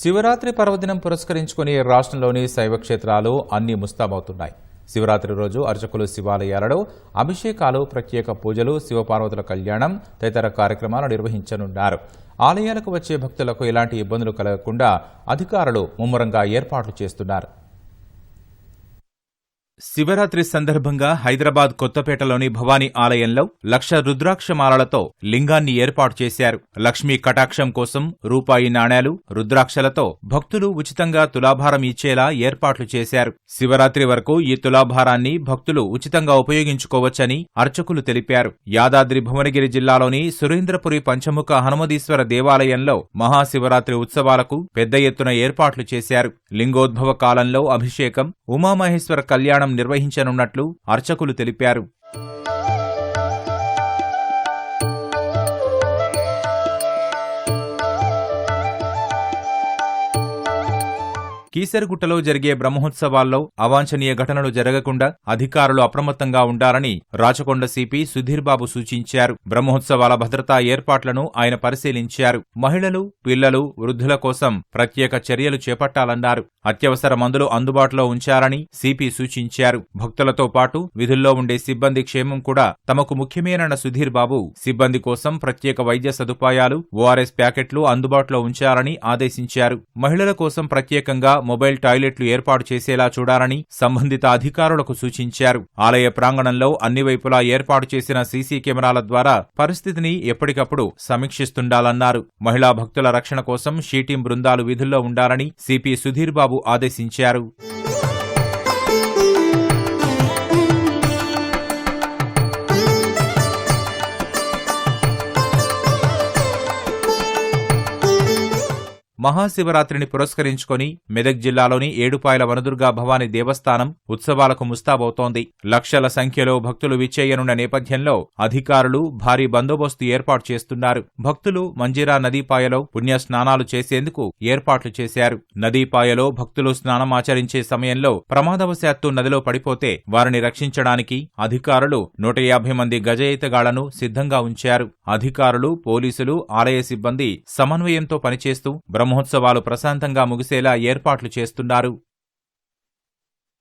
శివరాత్రి పర్వదినం పురస్కరించుకుని రాష్ట్రంలోని శైవ క్షేత్రాలు అన్ని ముస్తాబవుతున్నాయి. శివరాత్రి రోజు అర్చకులు శివాలయాలలో అభిషేకాలు ప్రత్యేక పూజలు శివపార్వతుల కళ్యాణం తదితర కార్యక్రమాలు నిర్వహించనున్నారు. ఆలయాలకు వచ్చే భక్తులకు ఎలాంటి ఇబ్బందులు కలగకుండా అధికారులు ముమ్మరంగా ఏర్పాట్లు చేస్తున్నారు. శివరాత్రి సందర్భంగా హైదరాబాద్ కొత్తపేటలోని భవానీ ఆలయంలో లక్ష రుద్రాక్షమాలలతో లింగాన్ని ఏర్పాటు చేశారు. లక్ష్మీ కటాక్షం కోసం రూపాయి నాణేలు రుద్రాక్షలతో భక్తులు ఉచితంగా తులాభారం ఇచ్చేలా ఏర్పాట్లు చేశారు. శివరాత్రి వరకు ఈ తులాభారాన్ని భక్తులు ఉచితంగా ఉపయోగించుకోవచ్చని అర్చకులు తెలిపారు. యాదాద్రి భువనగిరి జిల్లాలోని సురేంద్రపురి పంచముఖ హనుమదీశ్వర దేవాలయంలో మహాశివరాత్రి ఉత్సవాలకు పెద్ద ఎత్తున ఏర్పాట్లు చేశారు. లింగోద్భవ కాలంలో అభిషేకం ఉమామహేశ్వర కళ్యాణం నిర్వహించనున్నట్లు అర్చకులు తెలిపారు కీసరగుట్టలో జరిగే బ్రహ్మోత్సవాల్లో అవాంఛనీయ ఘటనలు జరగకుండా అధికారులు అప్రమత్తంగా ఉండాలని రాచకొండ సిపి సుధీర్ బాబు సూచించారు. బ్రహ్మోత్సవాల భద్రతా ఏర్పాట్లను ఆయన పరిశీలించారు. మహిళలు పిల్లలు వృద్ధుల కోసం ప్రత్యేక చర్యలు చేపట్టాలన్నారు. అత్యవసర మందులు అందుబాటులో ఉంచారని సిపి సూచించారు. భక్తులతో పాటు విధుల్లో ఉండే సిబ్బంది క్షేమం కూడా తమకు ముఖ్యమేనన్న సుధీర్ బాబు సిబ్బంది కోసం ప్రత్యేక వైద్య సదుపాయాలు ఓఆర్ఎస్ ప్యాకెట్లు అందుబాటులో ఉంచాలని ఆదేశించారు. మహిళల కోసం ప్రత్యేకంగా మొబైల్ టాయిలెట్లు ఏర్పాటు చేసేలా చూడాలని సంబంధిత అధికారులకు సూచించారు. ఆలయ ప్రాంగణంలో అన్ని వైపులా ఏర్పాటు చేసిన సీసీ కెమెరాల ద్వారా పరిస్థితిని ఎప్పటికప్పుడు సమీక్షిస్తుండాలన్నారు. మహిళా భక్తుల రక్షణ కోసం షీటీం బృందాలు విధుల్లో ఉండాలని సిపి సుధీర్ బాబు ఆదేశించారు. మహాశివరాత్రిని పురస్కరించుకొని మెదక్ జిల్లాలోని ఏడుపాయల వనదుర్గా భవానీ దేవస్థానం ఉత్సవాలకు ముస్తాబవుతోంది. లక్షల సంఖ్యలో భక్తులు విచ్చేయనున్న నేపథ్యంలో అధికారులు భారీ బందోబస్తు ఏర్పాటు చేస్తున్నారు. భక్తులు మంజీరా నదీపాయలో పుణ్య స్నానాలు చేసేందుకు ఏర్పాట్లు చేశారు. నదీపాయలో భక్తులు స్నానమాచరించే సమయంలో ప్రమాదవశాత్తు నదిలో పడిపోతే వారిని రక్షించడానికి అధికారులు నూట యాభై మంది గజయితగాళ్ళను సిద్ధంగా ఉంచారు. అధికారులు పోలీసులు ఆలయ సిబ్బంది సమన్వయంతో పనిచేస్తూ బ్రహ్మ మహోత్సవాలు ప్రశాంతంగా ముగిసేలా ఏర్పాట్లు చేస్తున్నారు.